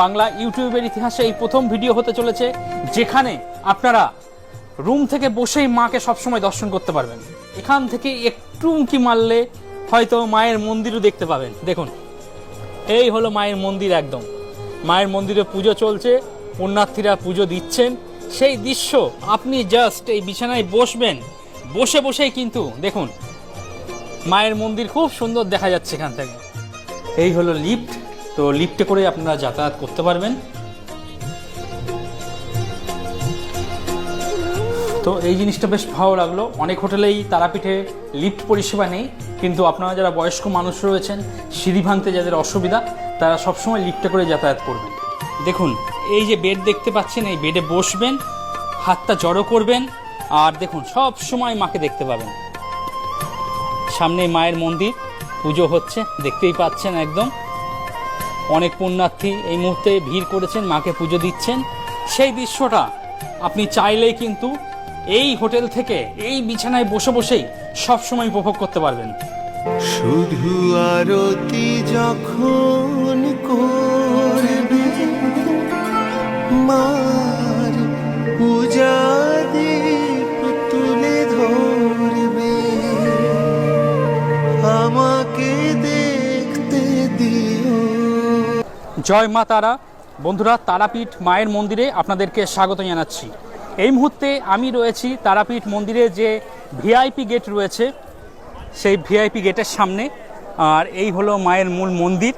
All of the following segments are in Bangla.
বাংলা ইউটিউবের ইতিহাসে এই প্রথম ভিডিও হতে চলেছে, যেখানে আপনারা রুম থেকে বসেই মাকে সবসময় দর্শন করতে পারবেন। এখান থেকে একটু উঁকি মারলে হয়তো মায়ের মন্দিরও দেখতে পাবেন। দেখুন, এই হলো মায়ের মন্দির একদম। মায়ের মন্দিরে পুজো চলছে, পুণ্যার্থীরা পুজো দিচ্ছেন। সেই দৃশ্য আপনি জাস্ট এই বিছানায় বসবেন, বসে বসেই কিন্তু দেখুন, মায়ের মন্দির খুব সুন্দর দেখা যাচ্ছে এখান থেকে। এই হলো লিফট তো লিফটে করে আপনারা যাতায়াত করতে পারবেন। তো এই জিনিসটা বেশ ভালো লাগল। অনেক হোটেলেই তারাপীঠে লিফট পরিষেবা নেই, কিন্তু আপনারা যারা বয়স্ক মানুষ রয়েছেন, সিঁড়ি ভাঙতে যাদের অসুবিধা, তারা সবসময় লিফটে করে যাতায়াত করবেন। দেখুন, এই যে বেড দেখতে পাচ্ছেন, এই বেডে বসবেন, হাতটা জড়ো করবেন, আর দেখুন সব সময় মাকে দেখতে পাবেন। সামনে মায়ের মন্দির, পুজো হচ্ছে, দেখতেই পাচ্ছেন একদম। অনেক পুণ্যার্থী এই মুহূর্তে ভিড় করেছেন, মাকে পুজো দিচ্ছেন। সেই দৃশ্যটা আপনি চাইলেই কিন্তু এই হোটেল থেকে, এই বিছানায় বসে বসেই সবসময় উপভোগ করতে পারবেন। শুধু আরতি যখন জয় মা তারা। বন্ধুরা, তারাপীঠ মায়ের মন্দিরে আপনাদেরকে স্বাগত জানাচ্ছি। এই মুহূর্তে আমি রয়েছি তারাপীঠ মন্দিরে যে ভিআইপি গেট রয়েছে, সেই ভিআইপি গেটের সামনে। আর এই হলো মায়ের মূল মন্দির।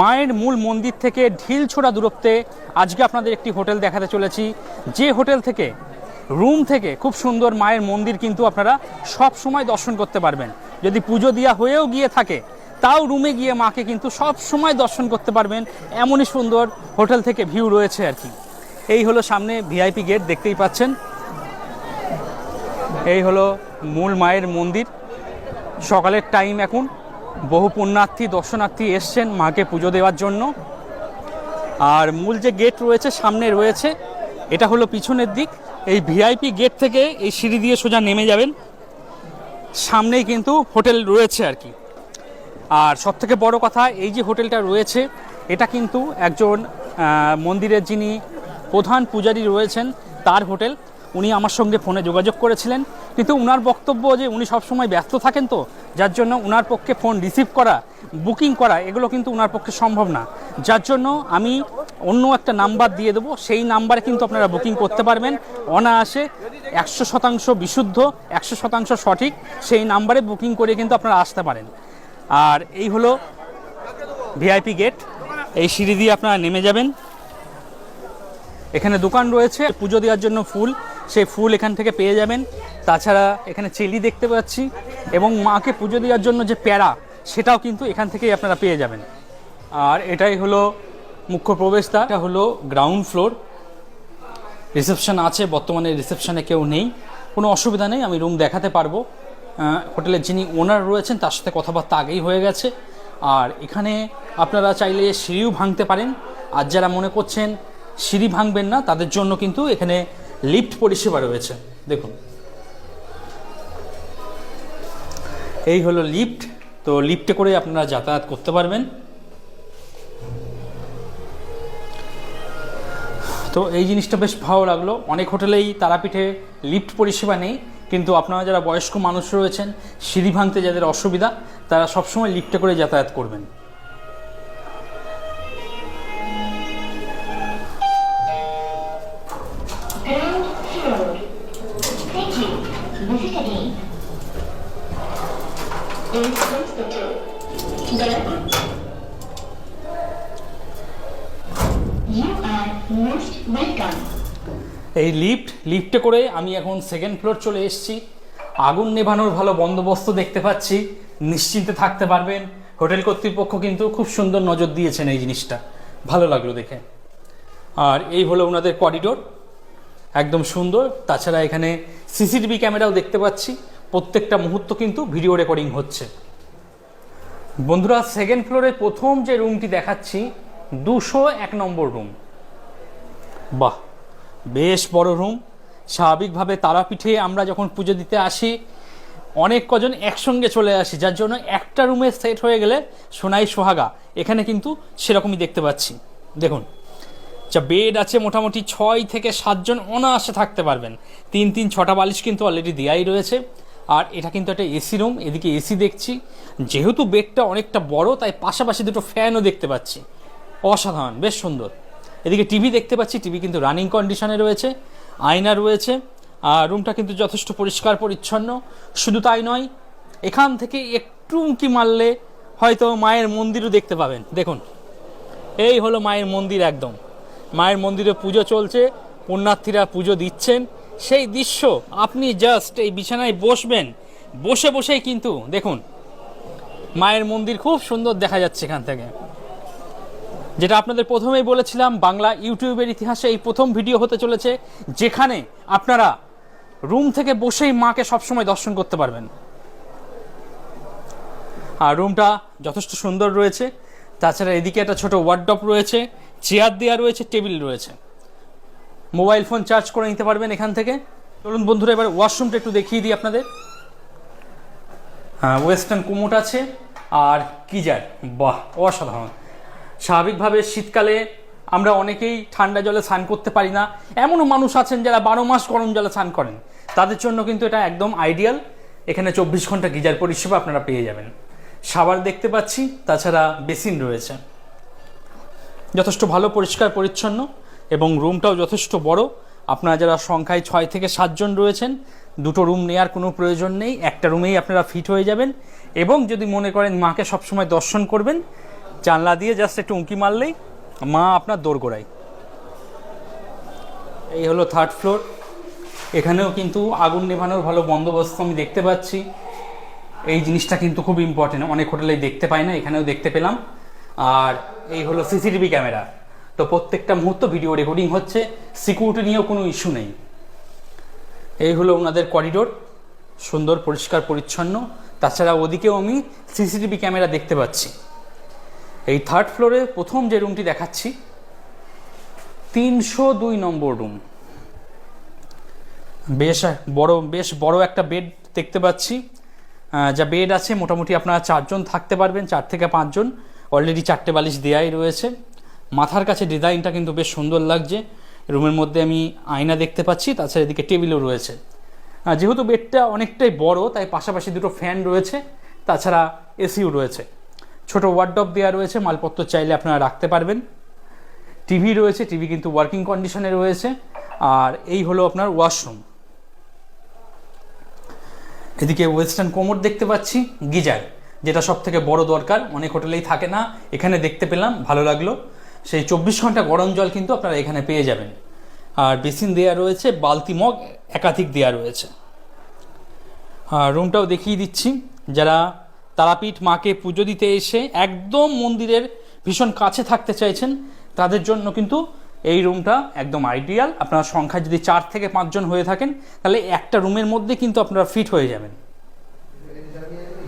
মায়ের মূল মন্দির থেকে ঢিল ছোড়া দূরত্বে আজকে আপনাদের একটি হোটেল দেখাতে চলেছি। যে হোটেল থেকে, রুম থেকে খুব সুন্দর মায়ের মন্দির কিন্তু আপনারা সব সময় দর্শন করতে পারবেন। যদি পুজো দেওয়া হয়েও গিয়ে থাকে তাও রুমে গিয়ে মাকে কিন্তু সব সময় দর্শন করতে পারবেন, এমনই সুন্দর হোটেল থেকে ভিউ রয়েছে আর কি। এই হলো সামনে ভিআইপি গেট, দেখতেই পাচ্ছেন। এই হলো মূল মায়ের মন্দির। সকালের টাইম এখন। বহু পুণ্যার্থী, দর্শনার্থী এসছেন মাকে পুজো দেওয়ার জন্য। আর মূল যে গেট রয়েছে, সামনে রয়েছে, এটা হলো পিছনের দিক। এই ভিআইপি গেট থেকে এই সিঁড়ি দিয়ে সোজা নেমে যাবেন। সামনেই কিন্তু হোটেল রয়েছে আর কি। আর সব থেকে বড় কথা, এই যে হোটেলটা রয়েছে, এটা কিন্তু একজন মন্দিরের যিনি প্রধান পূজারী রয়েছেন, তার হোটেল। উনি আমার সঙ্গে ফোনে যোগাযোগ করেছিলেন। কিন্তু উনার বক্তব্য যে উনি সবসময় ব্যস্ত থাকেন তো, যার জন্য উনার পক্ষে ফোন রিসিভ করা, বুকিং করা, এগুলো কিন্তু উনার পক্ষে সম্ভব না। যার জন্য আমি অন্য একটা নাম্বার দিয়ে দেবো, সেই নাম্বারে কিন্তু আপনারা বুকিং করতে পারবেন। অনায়াসে একশো শতাংশ বিশুদ্ধ, একশো শতাংশ সঠিক, সেই নাম্বারে বুকিং করে কিন্তু আপনারা আসতে পারেন। আর এই হলো ভিআইপি গেট এই সিঁড়ি দিয়ে আপনারা নেমে যাবেন। এখানে দোকান রয়েছে, পুজো দেওয়ার জন্য ফুল। সেই ফুল এখান থেকে পেয়ে যাবেন। তাছাড়া এখানে চেলি দেখতে পাচ্ছি এবং মাকে পুজো দেওয়ার জন্য যে প্যারা, সেটাও কিন্তু এখান থেকেই আপনারা পেয়ে যাবেন। আর এটাই হলো মুখ্য প্রবেশদ্বার, এটা হলো গ্রাউন্ড ফ্লোর রিসেপশন আছে, বর্তমানে রিসেপশনে কেউ নেই। কোনো অসুবিধা নেই, আমি রুম দেখাতে পারব। হোটেলের যিনি ওনার রয়েছেন, তার সাথে কথাবার্তা আগেই হয়ে গেছে। আর এখানে আপনারা চাইলে সিঁড়িও ভাঙতে পারেন। আর যারা মনে করছেন সিঁড়ি ভাঙবেন না, তাদের জন্য কিন্তু এখানে লিফট পরিষেবা রয়েছে। দেখুন। এই হলো লিফট। তো লিফটে করে আপনারা যাতায়াত করতে পারবেন। তো এই জিনিসটা বেশ ভালো লাগল। অনেক হোটেলেই তারাপীঠে লিফট পরিষেবা নেই। কিন্তু আপনারা যারা বয়স্ক মানুষ রয়েছেন, সিঁড়ি ভাঙতে যাদের অসুবিধা, তারা সবসময় লিফ্টে করে যাতায়াত করবেন most welcome. এই লিফট লিফটে করে আমি এখন সেকেন্ড ফ্লোর চলে এসেছি। আগুন নেভানোর ভালো বন্দোবস্ত দেখতে পাচ্ছি। নিশ্চিন্তে থাকতে পারবেন। হোটেল কর্তৃপক্ষ কিন্তু খুব সুন্দর নজর দিয়েছেন এই জিনিসটা। ভালো লাগল দেখে। আর এই হলো ওনাদের করিডোর একদম সুন্দর। তাছাড়া এখানে সিসিটিভি ক্যামেরাও দেখতে পাচ্ছি। প্রত্যেকটা মুহূর্ত কিন্তু ভিডিও রেকর্ডিং হচ্ছে। বন্ধুরা সেকেন্ড ফ্লোরে প্রথম যে রুমটি দেখাচ্ছি, দুশো এক নম্বর রুম বাহ! বেশ বড় রুম। স্বাভাবিকভাবে তারাপীঠে আমরা যখন পুজো দিতে আসি, অনেক কজন একসঙ্গে চলে আসি, যার জন্য একটা রুমে সেট হয়ে গেলে সোনাই সোহাগা। এখানে কিন্তু সেরকমই দেখতে পাচ্ছি। দেখুন, যা বেড আছে মোটামুটি ছয় থেকে সাতজন অনায়াসে থাকতে পারবেন। তিন তিন, ছটা বালিশ কিন্তু অলরেডি দেওয়াই রয়েছে। আর এটা কিন্তু একটা এসি রুম, এদিকে এসি দেখছি। যেহেতু বেডটা অনেকটা বড়, তাই পাশাপাশি দুটো ফ্যানও দেখতে পাচ্ছি। অসাধারণ, বেশ সুন্দর। এদিকে টিভি দেখতে পাচ্ছি, টিভি কিন্তু রানিং কন্ডিশনে রয়েছে, আয়না রয়েছে, আর রুমটা কিন্তু যথেষ্ট পরিষ্কার, পরিচ্ছন্ন। শুধু তাই নয়, এখান থেকে একটু উঁকি মারলে হয়তো মায়ের মন্দিরও দেখতে পাবেন। দেখুন, এই হলো মায়ের মন্দির একদম। মায়ের মন্দিরে পুজো চলছে, পুণ্যার্থীরা পুজো দিচ্ছেন। সেই দৃশ্য, আপনি জাস্ট এই বিছানায় বসবেন, বসে বসেই কিন্তু দেখুন, মায়ের মন্দির খুব সুন্দর দেখা যাচ্ছে এখান থেকে। যেটা আপনাদের প্রথমেই বলেছিলাম, বাংলা ইউটিউবের ইতিহাসে এই প্রথম ভিডিও হতে চলেছে, যেখানে আপনারা রুম থেকে বসেই মাকে সবসময় দর্শন করতে পারবেন। আর রুমটা যথেষ্ট সুন্দর রয়েছে। তাছাড়া এদিকে একটা ছোট ওয়ার্ডপ রয়েছে চেয়ার দেওয়া রয়েছে টেবিল রয়েছে। মোবাইল ফোন চার্জ করে নিতে পারবেন এখান থেকে। চলুন বন্ধুরা, এবার ওয়াশরুমটা একটু দেখিয়ে দিই আপনাদের। হ্যাঁ ওয়েস্টার্ন কুমোট আছে, আর কিজার বাহ, অসাধারণ। স্বাভাবিকভাবে শীতকালে আমরা অনেকেই ঠান্ডা জলে স্নান করতে পারি না। এমনও মানুষ আছেন যারা বারো মাস গরম জলে স্নান করেন। তাদের জন্য কিন্তু এটা একদম আইডিয়াল। এখানে চব্বিশ ঘণ্টা গিজার পরিষেবা আপনারা পেয়ে যাবেন। সাবার দেখতে পাচ্ছি, তাছাড়া বেসিন রয়েছে। যথেষ্ট ভালো, পরিষ্কার, পরিচ্ছন্ন এবং রুমটাও যথেষ্ট বড়। আপনারা যারা সংখ্যায় ছয় থেকে সাতজন রয়েছেন, দুটো রুম নেওয়ার কোনো প্রয়োজন নেই। একটা রুমেই আপনারা ফিট হয়ে যাবেন। এবং যদি মনে করেন মাকে সবসময় দর্শন করবেন জানলা দিয়ে জাস্ট একটু উঁকি মারলেই মা আপনার দোরগোড়ায় এই হলো থার্ড ফ্লোর এখানেও কিন্তু আগুন নেভানোর ভালো বন্দোবস্ত আমি দেখতে পাচ্ছি। এই জিনিসটা কিন্তু খুব ইম্পর্টেন্ট অনেক হোটেলেই দেখতে পাই না, এখানেও দেখতে পেলাম। আর এই হলো সিসিটিভি ক্যামেরা। তো প্রত্যেকটা মুহূর্ত ভিডিও রেকর্ডিং হচ্ছে সিকিউরিটি নিয়েও কোনো ইস্যু নেই। এই হলো ওনাদের করিডোর সুন্দর, পরিষ্কার, পরিচ্ছন্ন। তাছাড়া ওদিকেও আমি সিসিটিভি ক্যামেরা দেখতে পাচ্ছি। এই থার্ড ফ্লোরে প্রথম যে রুমটি দেখাচ্ছি, তিনশো দুই নম্বর রুম বেশ, বড় বেশ বড় একটা বেড দেখতে পাচ্ছি। যা বেড আছে, মোটামুটি আপনারা চারজন থাকতে পারবেন, চার থেকে পাঁচজন। অলরেডি চারটে বালিশ দেয়াই রয়েছে। মাথার কাছে ডিজাইনটা কিন্তু বেশ সুন্দর লাগছে। রুমের মধ্যে আমি আয়না দেখতে পাচ্ছি, তাছাড়া এদিকে টেবিলও রয়েছে। যেহেতু বেডটা অনেকটাই বড়, তাই পাশাপাশি দুটো ফ্যান রয়েছে, তাছাড়া এসিও রয়েছে। ছোট ওয়ার্ডব দেওয়া রয়েছে, মালপত্র চাইলে আপনারা রাখতে পারবেন। টিভি রয়েছে টিভি কিন্তু ওয়ার্কিং কন্ডিশনে রয়েছে। আর এই হলো আপনার ওয়াশরুম এদিকে ওয়েস্টার্ন কোমর দেখতে পাচ্ছি, গিজার, যেটা সব থেকে বড় দরকার। অনেক হোটেলেই থাকে না, এখানে দেখতে পেলাম, ভালো লাগল। সেই চব্বিশ ঘণ্টা গরম জল কিন্তু আপনারা এখানে পেয়ে যাবেন। আর বেসিন দেয়া রয়েছে, বালতি মগ একাধিক দেয়া রয়েছে। আর রুমটাও দেখিয়ে দিচ্ছি, যারা তারাপীঠ মাকে পুজো দিতে এসে একদম মন্দিরের ভীষণ কাছে থাকতে চাইছেন। তাদের জন্য কিন্তু এই রুমটা একদম আইডিয়াল আপনার সংখ্যা যদি চার থেকে পাঁচজন হয়ে থাকেন, তাহলে একটা রুমের মধ্যে কিন্তু আপনারা ফিট হয়ে যাবেন।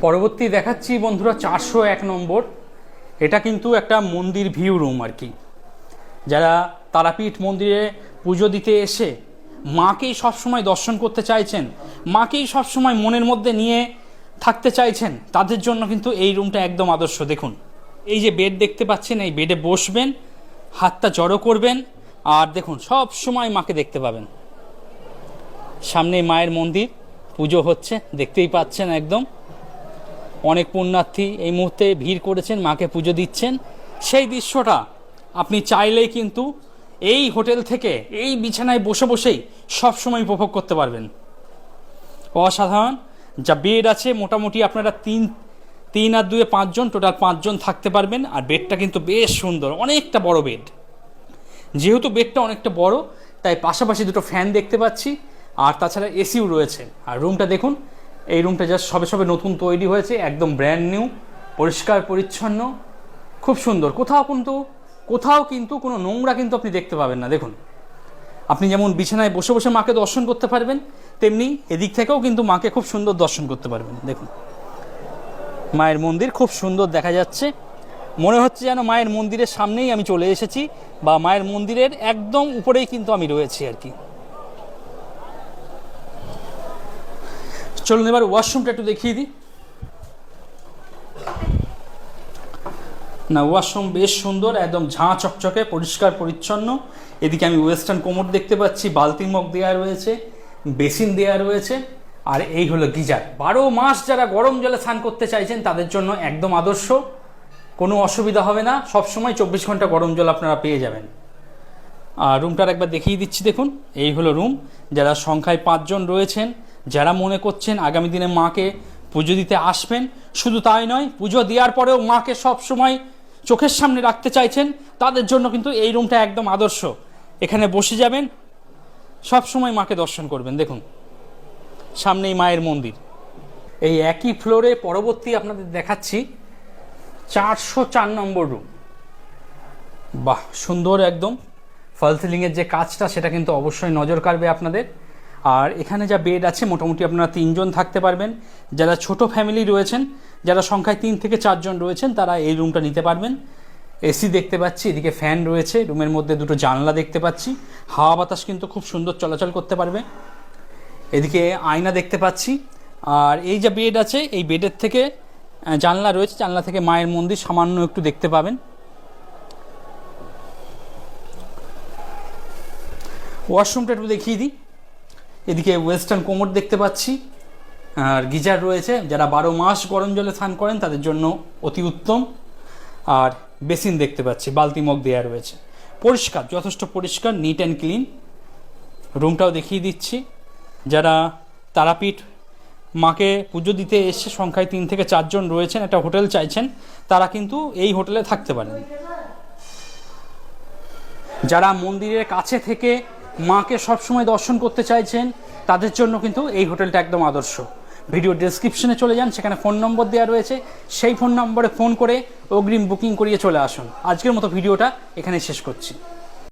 পরবর্তী দেখাচ্ছি বন্ধুরা চারশো এক নম্বর। এটা কিন্তু একটা মন্দির ভিউ রুম আর কি। যারা তারাপীঠ মন্দিরে পুজো দিতে এসে মাকেই সবসময় দর্শন করতে চাইছেন, মাকেই সবসময় মনের মধ্যে নিয়ে থাকতে চাইছেন, তাদের জন্য কিন্তু এই রুমটা একদম আদর্শ। দেখুন, এই যে বেড দেখতে পাচ্ছেন, এই বেডে বসবেন, হাতটা জড়ো করবেন, আর দেখুন, সব সময় মাকে দেখতে পাবেন। সামনে মায়ের মন্দির, পুজো হচ্ছে, দেখতেই পাচ্ছেন একদম। অনেক পুণ্যার্থী এই মুহূর্তে ভিড় করেছেন, মাকে পুজো দিচ্ছেন। সেই দৃশ্যটা আপনি চাইলেই কিন্তু এই হোটেল থেকে, এই বিছানায় বসে বসেই সবসময় উপভোগ করতে পারবেন। অসাধারণ। যা বেড আছে, মোটামুটি আপনারা তিন তিন আর দুয়ে পাঁচজন টোটাল পাঁচজন থাকতে পারবেন। আর বেডটা কিন্তু বেশ সুন্দর, অনেকটা বড় বেড যেহেতু বেডটা অনেকটা বড়, তাই পাশাপাশি দুটো ফ্যান দেখতে পাচ্ছি, আর তাছাড়া এসিও রয়েছে। আর রুমটা দেখুন, এই রুমটা জাস্ট সবে সবে নতুন তৈরি হয়েছে, একদম ব্র্যান্ড নিউ পরিষ্কার, পরিচ্ছন্ন, খুব সুন্দর। কোথাও কিন্তু কোথাও কিন্তু কোনো নোংরা কিন্তু আপনি দেখতে পাবেন না, দেখুন। আপনি যেমন বিছানায় বসে বসে মাকে দর্শন করতে পারবেন, তেমনি এদিক থেকেও কিন্তু মাকে খুব সুন্দর দর্শন করতে পারবেন। দেখুন, মায়ের মন্দির খুব সুন্দর দেখা যাচ্ছে। মনে হচ্ছে যেন মায়ের মন্দিরের সামনেই আমি চলে এসেছি বা মায়ের মন্দিরের একদম উপরেই কিন্তু আমি রয়েছি আর কি। চলুন এবার ওয়াশরুমটা একটু দেখিয়ে দিই। না ওয়াশরুম বেশ সুন্দর, একদম ঝাঁ চকচকে, পরিষ্কার, পরিচ্ছন্ন। এদিকে আমি ওয়েস্টার্ন কোমর দেখতে পাচ্ছি, বালতি মগ দেওয়া রয়েছে, বেসিন দেওয়া রয়েছে, আর এই হলো গিজার। বারো মাস যারা গরম জলে স্নান করতে চাইছেন, তাদের জন্য একদম আদর্শ। কোনো অসুবিধা হবে না, সবসময় চব্বিশ ঘণ্টা গরম জল আপনারা পেয়ে যাবেন। আর রুমটার একবার দেখিয়ে দিচ্ছি, দেখুন। এই হলো রুম। যারা সংখ্যায় পাঁচজন রয়েছেন, যারা মনে করছেন আগামী দিনে মাকে পুজো দিতে আসবেন, শুধু তাই নয়, পুজো দেওয়ার পরেও মাকে সব সময় চোখের সামনে রাখতে চাইছেন, তাদের জন্য কিন্তু এই রুমটা একদম আদর্শ। এখানে বসে যাবেন, সব সময় মাকে দর্শন করবেন। দেখুন, সামনেই মায়ের মন্দির। এই একই ফ্লোরে পরবর্তী আপনাদের দেখাচ্ছি, চারশো চার নম্বর রুম। বাহ, সুন্দর একদম। ফল সিলিংয়ের যে কাজটা, সেটা কিন্তু অবশ্যই নজর কাড়বে আপনাদের। আর এখানে যা বেড আছে, মোটামুটি আপনারা তিনজন থাকতে পারবেন। যারা ছোট ফ্যামিলি রয়েছেন, যারা সংখ্যায় তিন থেকে চারজন রয়েছেন, তারা এই রুমটা নিতে পারবেন। এসি দেখতে পাচ্ছি, এদিকে ফ্যান রয়েছে রুমের মধ্যে দুটো জানলা দেখতে পাচ্ছি। হাওয়া বাতাস কিন্তু খুব সুন্দর চলাচল করতে পারবে। এদিকে আয়না দেখতে পাচ্ছি, আর এই যে বেড আছে, এই বেডের থেকে জানলা রয়েছে, জানলা থেকে মায়ের মন্দির সামান্য একটু দেখতে পাবেন। ওয়াশরুমটা একটু দেখিয়ে দিই। এদিকে ওয়েস্টার্ন কোমর দেখতে পাচ্ছি। আর গিজার রয়েছে, যারা বারো মাস গরম জলে স্নান করেন, তাদের জন্য অতি উত্তম। আর বেসিন দেখতে পাচ্ছি, বালতি মগ দেওয়া রয়েছে। পরিষ্কার, যথেষ্ট পরিষ্কার নিট অ্যান্ড ক্লিন রুমটাও দেখিয়ে দিচ্ছি। যারা তারাপীঠ মাকে পুজো দিতে এসে সংখ্যায় তিন থেকে চারজন রয়েছেন, একটা হোটেল চাইছেন, তারা কিন্তু এই হোটেলে থাকতে পারেন। যারা মন্দিরের কাছে থেকে মাকে সবসময় দর্শন করতে চাইছেন, তাদের জন্য কিন্তু এই হোটেলটা একদম আদর্শ। ভিডিও ডিসক্রিপশনে চলে যান, সেখানে ফোন নম্বর দেওয়া রয়েছে। সেই ফোন নম্বরে ফোন করে অগ্রিম বুকিং করিয়ে চলে আসুন। আজকের মতো ভিডিওটা এখানে শেষ করছি।